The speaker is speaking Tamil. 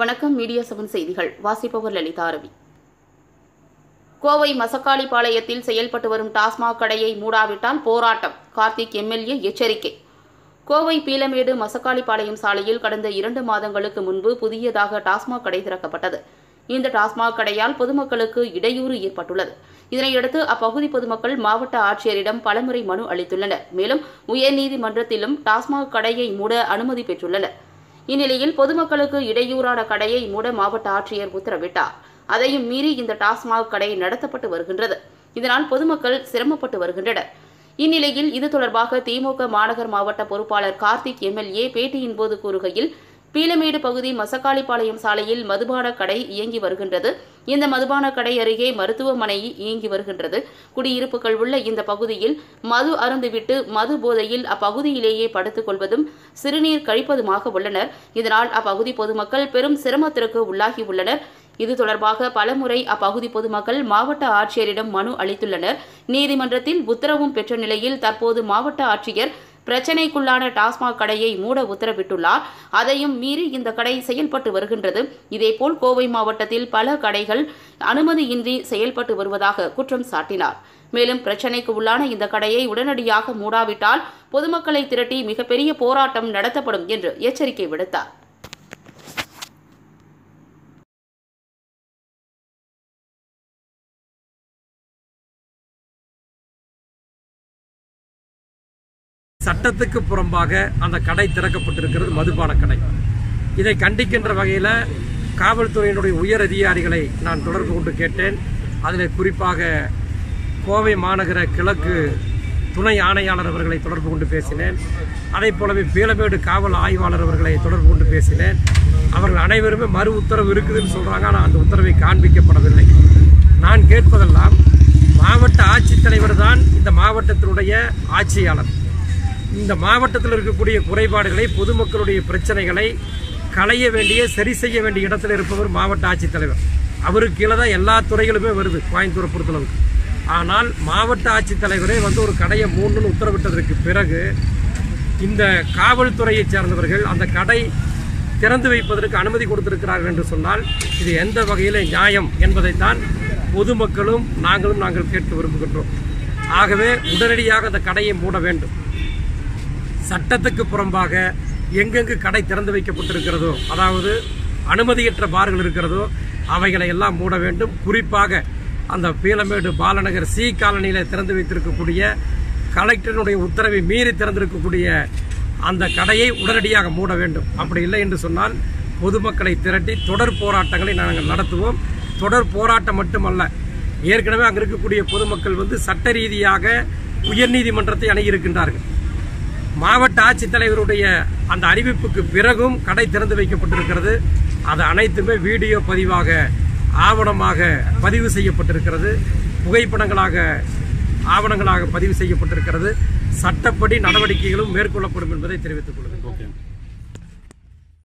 வணக்கம் மீடியா செவன் செய்திகள். வாசிப்பவர் லலிதா ரவி கோவை மசக்காளிபாளையத்தில் செயல்பட்டு வரும் டாஸ்மாக் கடையை மூடாவிட்டால் போராட்டம். கார்த்திக் எம்எல்ஏ எச்சரிக்கை. கோவை பீலமேடு மசக்காளிபாளையம் சாலையில் கடந்த இரண்டு மாதங்களுக்கு முன்பு புதியதாக டாஸ்மாக் கடை திறக்கப்பட்டது. இந்த டாஸ்மாக் கடையால் பொதுமக்களுக்கு இடையூறு ஏற்பட்டுள்ளது. இதனையடுத்து அப்பகுதி பொதுமக்கள் மாவட்ட ஆட்சியரிடம் பலமுறை மனு அளித்துள்ளனர். மேலும் உயர்நீதிமன்றத்திலும் டாஸ்மாக் கடையை மூட அனுமதி பெற்றுள்ளனர். இந்நிலையில் பொதுமக்களுக்கு இடையூறான கடையை மூட மாவட்ட ஆட்சியர் உத்தரவிட்டார். அதையும் மீறி இந்த டாஸ்மாக் கடை நடத்தப்பட்டு வருகின்றது. இதனால் பொதுமக்கள் சிரமப்பட்டு வருகின்றனர். இந்நிலையில் இது தொடர்பாக திமுக மாநகர் மாவட்ட பொறுப்பாளர் கார்த்திக் எம்எல்ஏ பேட்டியின் போது கூறுகையில் பீலமேடு பகுதி மசக்காளிப்பாளையம் சாலையில் மதுபான கடை இயங்கி வருகின்றது. இந்த மதுபான கடை அருகே மருத்துவமனை இயங்கி வருகின்றது. குடியிருப்புகள் உள்ள இந்த பகுதியில் மது அருந்துவிட்டு மது போதையில் அப்பகுதியிலேயே படுத்துக் கொள்வதும் சிறுநீர் கழிப்பதுமாக உள்ளனர். இதனால் அப்பகுதி பொதுமக்கள் பெரும் சிரமத்திற்கு உள்ளாகி உள்ளனர். இது தொடர்பாக பலமுறை அப்பகுதி பொதுமக்கள் மாவட்ட ஆட்சியரிடம் மனு அளித்துள்ளனர். நீதிமன்றத்தில் உத்தரவும் பெற்ற நிலையில் தற்போது மாவட்ட ஆட்சியர் பிரச்சினைக்குள்ளான டாஸ்மாக் கடையை மூட உத்தரவிட்டுள்ளார். அதையும் மீறி இந்த கடை செயல்பட்டு வருகின்றது. இதேபோல் கோவை மாவட்டத்தில் பல கடைகள் அனுமதியின்றி செயல்பட்டு வருவதாக குற்றம் சாட்டினார். மேலும் பிரச்சினைக்கு உள்ளான இந்த கடையை உடனடியாக மூடாவிட்டால் பொதுமக்களை திரட்டி மிகப்பெரிய போராட்டம் நடத்தப்படும் என்று எச்சரிக்கை விடுத்தார். சட்டத்துக்கு புறம்பாக அந்த கடை திறக்கப்பட்டிருக்கிறது மதுபான கடை. இதை கண்டிக்கின்ற வகையில் காவல்துறையினுடைய உயர் அதிகாரிகளை நான் தொடர்பு கொண்டு கேட்டேன். அதில் குறிப்பாக கோவை மாநகர கிழக்கு துணை ஆணையாளர் அவர்களை தொடர்பு கொண்டு பேசினேன். அதே போலவே பீலமேடு காவல் ஆய்வாளர் அவர்களை தொடர்பு கொண்டு பேசினேன். அவர்கள் அனைவருமே மறு உத்தரவு இருக்குதுன்னு சொல்கிறாங்க ஆனால் அந்த உத்தரவை காண்பிக்கப்படவில்லை. நான் கேட்பதெல்லாம் மாவட்ட ஆட்சித்தலைவர் தான் இந்த மாவட்டத்தினுடைய ஆட்சியாளர். இந்த மாவட்டத்தில் இருக்கக்கூடிய குறைபாடுகளை பொதுமக்களுடைய பிரச்சனைகளை களைய வேண்டிய சரி செய்ய வேண்டிய இடத்துல இருப்பவர் மாவட்ட ஆட்சித்தலைவர். அவருக்கு கீழே தான் எல்லா துறைகளுமே வருது கோயம்புத்தூரை பொறுத்தளவுக்கு. ஆனால் மாவட்ட ஆட்சித்தலைவரே வந்து ஒரு கடையை மூணுன்னு உத்தரவிட்டதற்கு பிறகு இந்த காவல்துறையை சேர்ந்தவர்கள் அந்த கடை திறந்து வைப்பதற்கு அனுமதி கொடுத்திருக்கிறார்கள் என்று சொன்னால் இது எந்த வகையில் நியாயம் என்பதைத்தான் பொதுமக்களும் நாங்களும் நாங்கள் கேட்க விரும்புகின்றோம். ஆகவே உடனடியாக அந்த கடையை மூட வேண்டும். சட்டத்துக்கு புறம்பாக எங்கெங்கு கடை திறந்து வைக்கப்பட்டிருக்கிறதோ அதாவது அனுமதியற்ற பார்கள் இருக்கிறதோ அவைகளை எல்லாம் மூட வேண்டும். குறிப்பாக அந்த பீலமேடு பாலநகர் சி காலனியில் திறந்து வைத்திருக்கக்கூடிய கலெக்டருடைய உத்தரவை மீறி திறந்திருக்கக்கூடிய அந்த கடையை உடனடியாக மூட வேண்டும். அப்படி இல்லை என்று சொன்னால் பொதுமக்களை திரட்டி தொடர் போராட்டங்களை நாங்கள் நடத்துவோம். தொடர் போராட்டம் மட்டுமல்ல ஏற்கனவே அங்கே இருக்கக்கூடிய பொதுமக்கள் வந்து சட்ட ரீதியாக உயர்நீதிமன்றத்தை அணுகியிருக்கின்றார்கள். மாவட்ட ஆட்சித்தலைவருடைய அந்த அறிவிப்புக்கு பிறகும் கடை திறந்து வைக்கப்பட்டிருக்கிறது. அது அனைத்துமே வீடியோ பதிவாக ஆவணமாக பதிவு செய்யப்பட்டிருக்கிறது. புகைப்படங்களாக ஆவணங்களாக பதிவு செய்யப்பட்டிருக்கிறது. சட்டப்படி நடவடிக்கைகளும் மேற்கொள்ளப்படும் என்பதை தெரிவித்துக் கொள்கிறேன்.